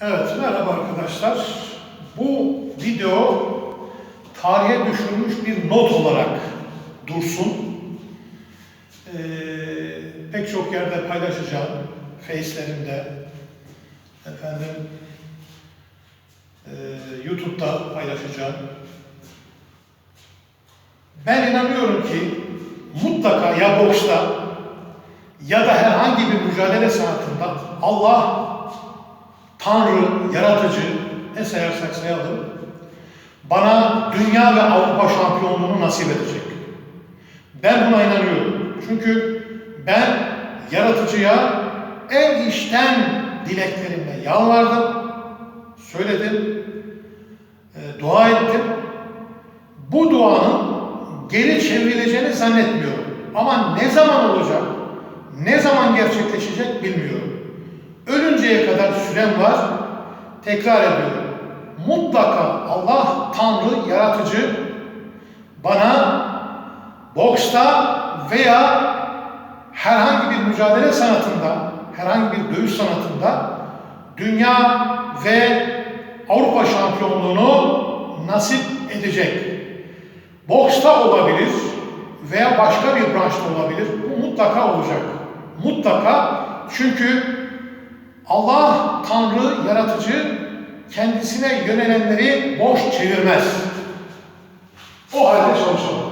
Evet, merhaba arkadaşlar. Bu video tarihe düşürülmüş bir not olarak dursun. Ee, pek çok yerde paylaşacağım. Face'lerimde, efendim, e, YouTube'da paylaşacağım. Ben inanıyorum ki mutlaka ya boksta ya da herhangi bir mücadele sanatında Allah Tanrı, yaratıcı, ne sayarsak sayalım, bana dünya ve Avrupa şampiyonluğunu nasip edecek. Ben buna inanıyorum. Çünkü ben yaratıcıya en içten dileklerimle yalvardım, söyledim, e, dua ettim. Bu duanın geri çevrileceğini zannetmiyorum. Ama ne zaman olacak, ne zaman gerçekleşecek bilmiyorum. Ölünceye kadar sürem var. Tekrar ediyorum. Mutlaka Allah, Tanrı, Yaratıcı bana boksta veya herhangi bir mücadele sanatında, herhangi bir dövüş sanatında dünya ve Avrupa şampiyonluğunu nasip edecek. Boksta olabilir veya başka bir branşta olabilir. Bu mutlaka olacak. Mutlaka çünkü Allah, Tanrı, Yaratıcı kendisine yönelenleri boş çevirmez. O halde çalışalım.